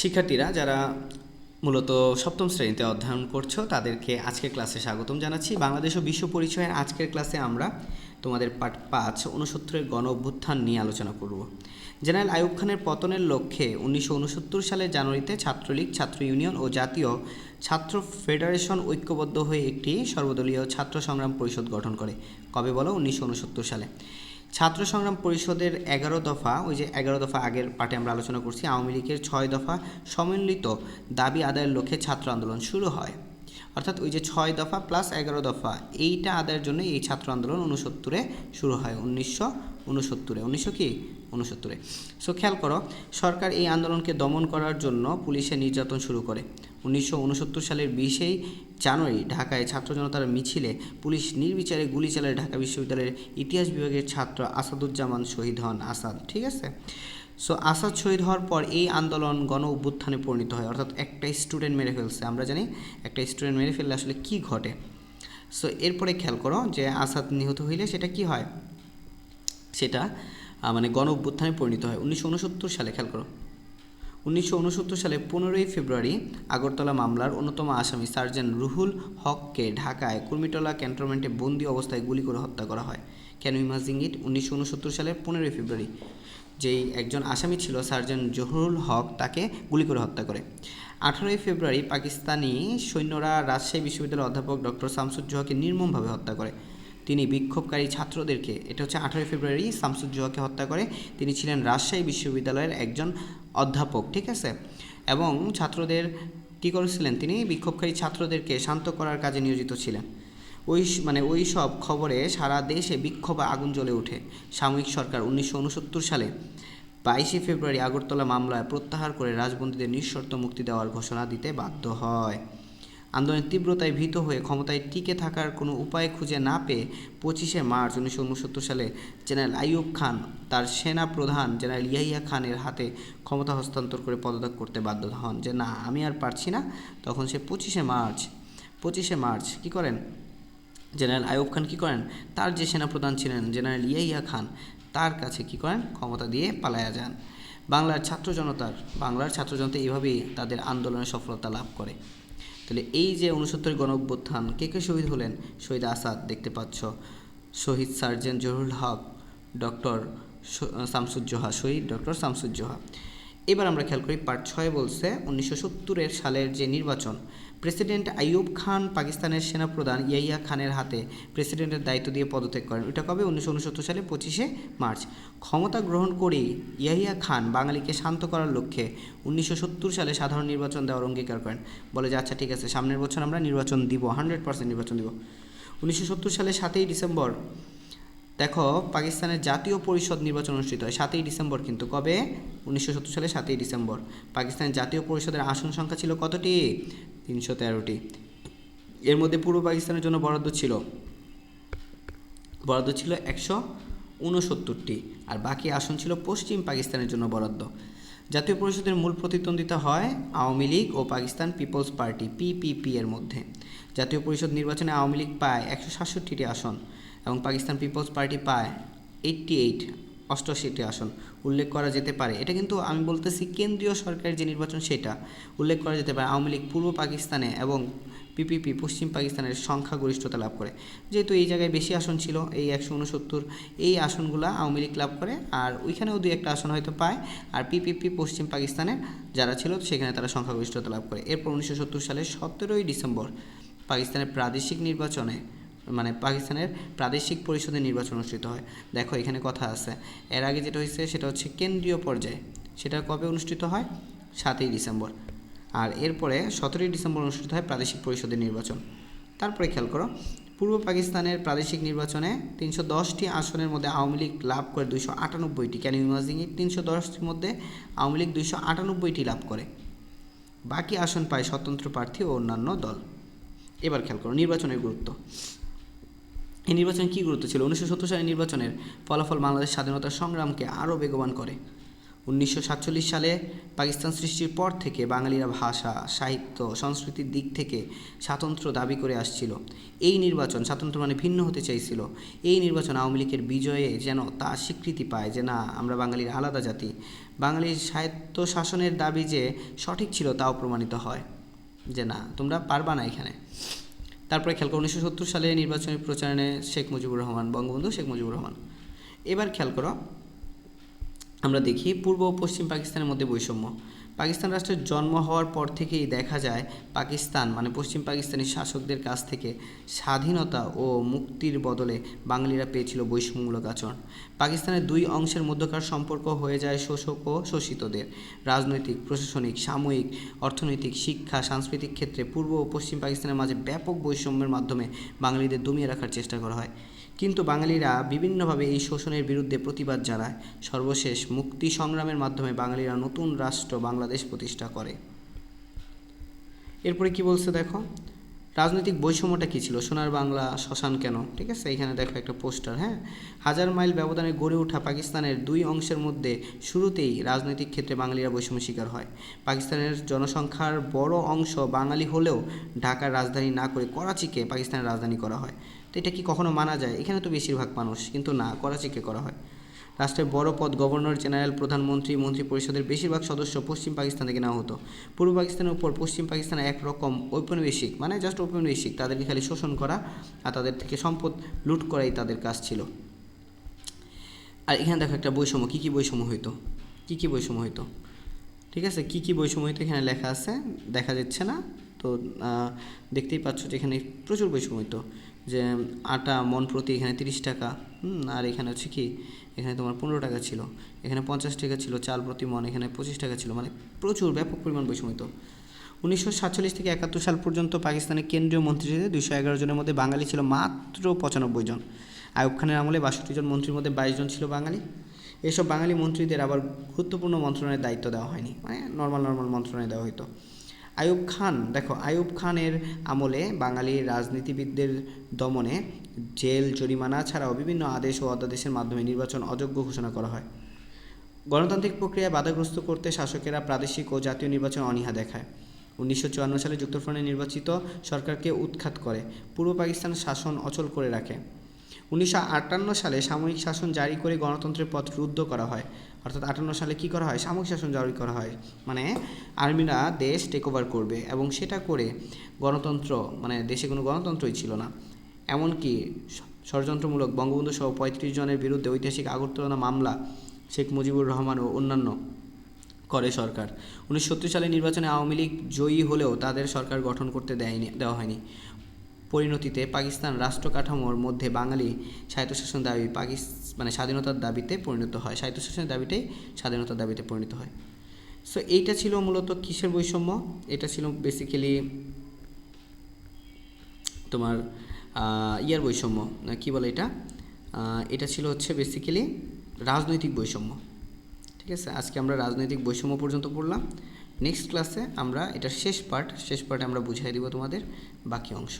শিক্ষার্থীরা যারা মূলত সপ্তম শ্রেণীতে অধ্যয়ন করছ, তাদেরকে আজকের ক্লাসে স্বাগতম জানাচ্ছি। বাংলাদেশ ও বিশ্ব পরিচয়ের আজকের ক্লাসে আমরা তোমাদের পাঠ পাঁচ উনসত্তরের গণ অভ্যুত্থান নিয়ে আলোচনা করব। জেনারেল আইয়ুব খানের পতনের লক্ষ্যে উনিশশো উনসত্তর সালের জানুয়ারিতে ছাত্রলীগ, ছাত্র ইউনিয়ন ও জাতীয় ছাত্র ফেডারেশন ঐক্যবদ্ধ হয়ে একটি সর্বদলীয় ছাত্র সংগ্রাম পরিষদ গঠন করে। কবে বলো? উনিশশো উনসত্তর সালে। ছাত্র সংগ্রাম পরিষদের এগারো দফা, ওই যে এগারো দফা আগের পার্টে আমরা আলোচনা করছি, আওয়ামী লীগের ছয় দফা সম্মিলিত দাবি আদায়ের লক্ষ্যে ছাত্র আন্দোলন শুরু হয়। অর্থাৎ ওই যে ছয় দফা প্লাস এগারো দফা, এইটা আদায়ের জন্য এই ছাত্র আন্দোলন উনসত্তরে শুরু হয়, উনিশশো উনসত্তরে উনিশশো কি? উনসত্তরে সো খেয়াল করো, সরকার এই আন্দোলনকে দমন করার জন্য পুলিশের নির্যাতন শুরু করে। উনিশশো উনসত্তর সালের বিশেই জানুয়ারি ঢাকায় ছাত্র জনতার মিছিলে পুলিশ নির্বিচারে গুলি চালায় ঢাকা বিশ্ববিদ্যালয়ের ইতিহাস বিভাগের ছাত্র আসাদুজ্জামান শহীদ হন আসাদ, ঠিক আছে? সো আসাদ শহীদ হওয়ার পর এই আন্দোলন গণ অভ্যুত্থানে পরিণত হয়। অর্থাৎ একটা স্টুডেন্ট মেরে ফেলছে, আমরা জানি একটা স্টুডেন্ট মেরে ফেললে আসলে কি ঘটে? সো এরপরে খেয়াল করো যে আসাদ নিহত হইলে সেটা কি হয়? সেটা মানে গণ অভ্যুত্থানে পরিণত হয়। উনিশশো উনসত্তর সালে, খেয়াল করো। উনিশশো উনসত্তর সালে পনেরোই ফেব্রুয়ারি আগরতলা মামলার অন্যতম আসামি সার্জেন্ট রুহুল হককে ঢাকায় কুর্মিটোলা ক্যান্টনমেন্টে বন্দি অবস্থায় গুলি করে হত্যা করা হয়। ক্যান ইমাজিং ইট উনিশশো উনসত্তর সালের পনেরোই ফেব্রুয়ারি যেই একজন আসামি ছিল সার্জেন্ট জহুরুল হক তাকে গুলি করে হত্যা করে। আঠারোই ফেব্রুয়ারি পাকিস্তানি সৈন্যরা রাজশাহী বিশ্ববিদ্যালয়ের অধ্যাপক ডক্টর শামসুজ্জোহাকে নির্মমভাবে হত্যা করে। তিনি বিক্ষোভকারী ছাত্রদেরকে, এটা হচ্ছে আঠারোই ফেব্রুয়ারি, শামসুজ্জোহাকে হত্যা করে। তিনি ছিলেন রাজশাহী বিশ্ববিদ্যালয়ের একজন অধ্যাপক, ঠিক আছে? এবং ছাত্রদের কী করেছিলেন তিনি? বিক্ষোভকারী ছাত্রদেরকে শান্ত করার কাজে নিয়োজিত ছিলেন। ওই মানে ওই সব খবরে সারা দেশে বিক্ষোভ আগুন জ্বলে ওঠে। সাময়িক সরকার উনিশশো উনসত্তর সালে বাইশে ফেব্রুয়ারি আগরতলা মামলায় প্রত্যাহার করে রাজবন্দীদের নিঃশর্ত মুক্তি দেওয়ার ঘোষণা দিতে বাধ্য হয়। আন্দোলনের তীব্রতায় ভীত হয়ে ক্ষমতায় টিকে থাকার কোনো উপায় খুঁজে না পেয়ে পঁচিশে মার্চ উনিশশো উনসত্তর সালে জেনারেল আইয়ুব খান তার সেনা প্রধান জেনারেল ইয়াহিয়া খানের হাতে ক্ষমতা হস্তান্তর করে পদত্যাগ করতে বাধ্য হন যে, না, আমি আর পারছি না। তখন সে পঁচিশে মার্চ পঁচিশে মার্চ কি করেন? জেনারেল আইয়ুব খান কী করেন? তার যে সেনাপ্রধান ছিলেন জেনারেল ইয়াহিয়া খান, তার কাছে কী করেন? ক্ষমতা দিয়ে পালায়া যান। বাংলার ছাত্র জনতার, বাংলার ছাত্র জনতা এইভাবেই তাদের আন্দোলনের সফলতা লাভ করে। তাহলে এই যে উনসত্তর গণ অভ্যুত্থান কে কে শহীদ হলেন? শহীদ আসাদ দেখতে পাচ্ছ। শহীদ সার্জেন্ট জহুরুল হক, ডক্টর শামসুজ্জোহা, শহীদ ডক্টর শামসুজ্জোহা। এবার আমরা খেয়াল করি পার্ট ছয় বলছে উনিশশো সত্তরের সালের যে নির্বাচন প্রেসিডেন্ট আইয়ুব খান পাকিস্তানের সেনাপ্রধান ইয়াইয়া খানের হাতে প্রেসিডেন্টের দায়িত্ব দিয়ে পদত্যাগ করেন। এটা কবে? উনিশশো উনসত্তর সালে, পঁচিশে মার্চ। ক্ষমতা গ্রহণ করেই ইয়াহিয়া খান বাঙালিকে শান্ত করার লক্ষ্যে উনিশশো সত্তর সালে সাধারণ নির্বাচন দেওয়ার অঙ্গীকার করেন। বলে যে আচ্ছা ঠিক আছে, সামনের বছর আমরা নির্বাচন দিব হান্ড্রেড পার্সেন্ট নির্বাচন দিব। উনিশশো সত্তর সালে সাতই ডিসেম্বর দেখো, পাকিস্তানের জাতীয় পরিষদ নির্বাচন অনুষ্ঠিত হয় সাতই ডিসেম্বর কিন্তু। কবে? উনিশশো সত্তর সালে সাতই ডিসেম্বর। পাকিস্তানের জাতীয় পরিষদের আসন সংখ্যা ছিল কতটি? তিনশো তেরোটি। এর মধ্যে পূর্ব পাকিস্তানের জন্য বরাদ্দ ছিল বরাদ্দ ছিল একশো উনসত্তরটি আর বাকি আসন ছিল পশ্চিম পাকিস্তানের জন্য বরাদ্দ। জাতীয় পরিষদের মূল প্রতিদ্বন্দ্বিতা হয় আওয়ামী লীগ ও পাকিস্তান পিপলস পার্টি, পিপিপি এর মধ্যে। জাতীয় পরিষদ নির্বাচনে আওয়ামী লীগ পায় একশো সাতষট্টিটি আসন। এবং পাকিস্তান পিপলস পার্টি পায় এইট্টি এইট অষ্টআশিটি আসন, উল্লেখ করা যেতে পারে। এটা কিন্তু আমি বলতেছি কেন্দ্রীয় সরকারের যে নির্বাচন সেটা, উল্লেখ করা যেতে পারে আওয়ামী লীগ পূর্ব পাকিস্তানে এবং পিপিপি পশ্চিম পাকিস্তানের সংখ্যাগরিষ্ঠতা লাভ করে। যেহেতু এই জায়গায় বেশি আসন ছিল, এই একশো উনসত্তর, এই আসনগুলো আওয়ামী লীগ লাভ করে, আর ওইখানেও দুই একটা আসন হয়তো পায়, আর পিপিপি পশ্চিম পাকিস্তানে যারা ছিল, সেখানে তারা সংখ্যাগরিষ্ঠতা লাভ করে। এরপর উনিশশো সত্তর সালের সতেরোই ডিসেম্বর, পাকিস্তানের প্রাদেশিক নির্বাচনে মানে পাকিস্তানের প্রাদেশিক পরিষদের নির্বাচন অনুষ্ঠিত হয়। দেখো, এখানে কথা আছে। এর আগে যেটা হয়েছে, সেটা হচ্ছে কেন্দ্রীয় পর্যায়ে। সেটা কবে অনুষ্ঠিত হয়? সাতই ডিসেম্বর। আর এরপরে সতেরোই ডিসেম্বর অনুষ্ঠিত হয় প্রাদেশিক পরিষদের নির্বাচন। তারপরে খেয়াল করো, পূর্ব পাকিস্তানের প্রাদেশিক নির্বাচনে তিনশো দশটি আসনের মধ্যে আওয়ামী লীগ লাভ করে দুইশো আটানব্বইটি। ক্যান ইমাজিং তিনশো দশটির মধ্যে আওয়ামী লীগ দুইশো আটানব্বইটি লাভ করে। বাকি আসন পায় স্বতন্ত্র প্রার্থী ও অন্যান্য দল। এবার খেয়াল করো, নির্বাচনের গুরুত্ব। এই নির্বাচনে কী গুরুত্ব ছিল? উনিশশো সত্তর সালের নির্বাচনের ফলাফল বাংলাদেশ স্বাধীনতার সংগ্রামকে আরও বেগবান করে। উনিশশো সাতচল্লিশ সালে পাকিস্তান সৃষ্টির পর থেকে বাঙালিরা ভাষা, সাহিত্য, সংস্কৃতির দিক থেকে স্বাতন্ত্র্য দাবি করে আসছিল। এই নির্বাচন স্বাতন্ত্র্য মানে ভিন্ন হতে চাইছিল। এই নির্বাচন আওয়ামী লীগের বিজয়ে যেন তা স্বীকৃতি পায় যে না, আমরা বাঙালির আলাদা জাতি। বাঙালির সাহিত্য শাসনের দাবি যে সঠিক ছিল তাও প্রমাণিত হয়। যে না, তোমরা পারবা না এখানে। তারপরে খেয়াল করো উনিশশো সত্তর সালে নির্বাচনী প্রচারণে শেখ মুজিবুর রহমান, বঙ্গবন্ধু শেখ মুজিবুর রহমান। এবার খেয়াল করো আমরা দেখি পূর্ব ও পশ্চিম পাকিস্তানের মধ্যে বৈষম্য। পাকিস্তান রাষ্ট্রের জন্ম হওয়ার পর থেকেই দেখা যায় পাকিস্তান মানে পশ্চিম পাকিস্তানি শাসকদের কাছ থেকে স্বাধীনতা ও মুক্তির বদলে বাঙালিরা পেয়েছিল বৈষম্যমূলক আচরণ। পাকিস্তানের দুই অংশের মধ্যকার সম্পর্ক হয়ে যায় শোষক ও শোষিতদের। রাজনৈতিক, প্রশাসনিক, সাময়িক, অর্থনৈতিক, শিক্ষা, সাংস্কৃতিক ক্ষেত্রে পূর্ব ও পশ্চিম পাকিস্তানের মাঝে ব্যাপক বৈষম্যের মাধ্যমে বাঙালিদের দমিয়ে রাখার চেষ্টা করা হয়। কিন্তু বাঙালিরা বিভিন্নভাবে এই শোষণের বিরুদ্ধে প্রতিবাদ জানায়। সর্বশেষ মুক্তি সংগ্রামের মাধ্যমে বাঙালিরা নতুন রাষ্ট্র বাংলাদেশ প্রতিষ্ঠা করে। এরপরে কি বলছে দেখো? রাজনৈতিক বৈষম্যটা কী ছিল? সোনার বাংলা, শ্মশান কেন? ঠিক আছে, এখানে দেখো একটা পোস্টার হ্যাঁ? হাজার মাইল ব্যবধানে গড়ে ওঠা পাকিস্তানের দুই অংশের মধ্যে শুরুতেই রাজনৈতিক ক্ষেত্রে বাঙালিরা বৈষম্য শিকার হয়। পাকিস্তানের জনসংখ্যার বড় অংশ বাঙালি হলেও ঢাকার রাজধানী না করে করাচিকে পাকিস্তানের রাজধানী করা হয়। এটা কি কখনো মানা যায়? এখানে তো বেশিরভাগ মানুষ, কিন্তু না করাচিকে করা হয়? রাষ্ট্রের বড় পদ গভর্নর জেনারেল, প্রধানমন্ত্রী মন্ত্রী পরিষদের বেশিরভাগ সদস্য পশ্চিম পাকিস্তান থেকে নেওয়া হতো। পূর্ব পাকিস্তানের উপর পশ্চিম পাকিস্তান একরকম ঔপনিবেশিক মানে জাস্ট ঔপনিবেশিক, তাদেরকে খালি শোষণ করা আর তাদের থেকে সম্পদ লুট করাই তাদের কাজ ছিল। আর এখানে দেখো একটা বৈষম্য, কী কী বৈষম্য হইতো? কী কী বৈষম্য হইতো? ঠিক আছে? কী কী বৈষম্য হইতো? এখানে লেখা আছে, দেখা যাচ্ছে না। তো দেখতেই পাচ্ছ যে এখানে প্রচুর বৈষম্য হইতো। যে আটা, মন প্রতি এখানে তিরিশ টাকা আর এখানে হচ্ছে কি, এখানে তোমার পনেরো টাকা ছিল। এখানে পঞ্চাশ টাকা ছিল, চাল প্রতি মন, এখানে পঁচিশ টাকা ছিল মানে প্রচুর ব্যাপক পরিমাণ বৈষম্য। উনিশশো সাতচল্লিশ থেকে একাত্তর সাল পর্যন্ত পাকিস্তানের কেন্দ্রীয় মন্ত্রীদের দুইশো এগারো জনের মধ্যে বাঙালি ছিল মাত্র পঁচানব্বই জন। আয়ুব খানের আমলে বাষট্টি জন মন্ত্রীর মধ্যে বাইশ জন ছিল বাঙালি। এসব বাঙালি মন্ত্রীদের আবার গুরুত্বপূর্ণ মন্ত্রণালয়ের দায়িত্ব দেওয়া হয়নি মানে নর্মাল নর্মাল মন্ত্রণালয় দেওয়া হতো আয়ুব খান, দেখো আয়ুব খানের আমলে বাঙালি রাজনীতিবিদদের দমনে জেল, জরিমানা ছাড়াও বিভিন্ন আদেশ ও অধ্যাদেশের মাধ্যমে নির্বাচন অযোগ্য ঘোষণা করা হয়। গণতান্ত্রিক প্রক্রিয়ায় বাধাগ্রস্ত করতে শাসকেরা প্রাদেশিক ও জাতীয় নির্বাচন অনীহা দেখায়। উনিশশো চুয়ান্ন সালে যুক্তফ্রন্টে নির্বাচিত সরকারকে উৎখাত করে। পূর্ব পাকিস্তান শাসন অচল করে রাখে। উনিশশো আটান্ন সালে সাময়িক শাসন জারি করে গণতন্ত্রের পথ রুদ্ধ করা হয়। অর্থাৎ আটান্ন সালে কি করা হয়? সাময়িক শাসন জারি করা হয়। মানে আর্মিরা দেশ টেক ওভার করবে এবং সেটা করে গণতন্ত্র মানে দেশে কোনো গণতন্ত্রই ছিল না। এমনকি ষড়যন্ত্রমূলক বঙ্গবন্ধু সহ পঁয়ত্রিশ জনের বিরুদ্ধে ঐতিহাসিক আগরতলা মামলা শেখ মুজিবুর রহমান ও অন্যান্য করে সরকার। উনিশশো সত্তর সালে নির্বাচনে আওয়ামী লীগ জয়ী হলেও তাদের সরকার গঠন করতে দেয়নি, দেওয়া হয়নি। পরিণতিতে পাকিস্তান রাষ্ট্র কাঠামোর মধ্যে বাঙালি স্বায়ত্তশাসন দাবি পাকিস মানে স্বাধীনতার দাবিতে পরিণত হয়। স্বায়ত্তশাসনের দাবিটাই স্বাধীনতার দাবিতে পরিণত হয়। সো এইটা ছিল মূলত কিসের বৈষম্য? এটা ছিল বেসিক্যালি তোমার ইয়ার বৈষম্য। কি বলে এটা? এটা ছিল হচ্ছে বেসিক্যালি রাজনৈতিক বৈষম্য। ঠিক আছে? আজকে আমরা রাজনৈতিক বৈষম্য পর্যন্ত পড়লাম। নেক্সট ক্লাসে আমরা, এটার শেষ পার্ট শেষ পার্টে আমরা বুঝিয়ে দিব তোমাদের বাকি অংশ।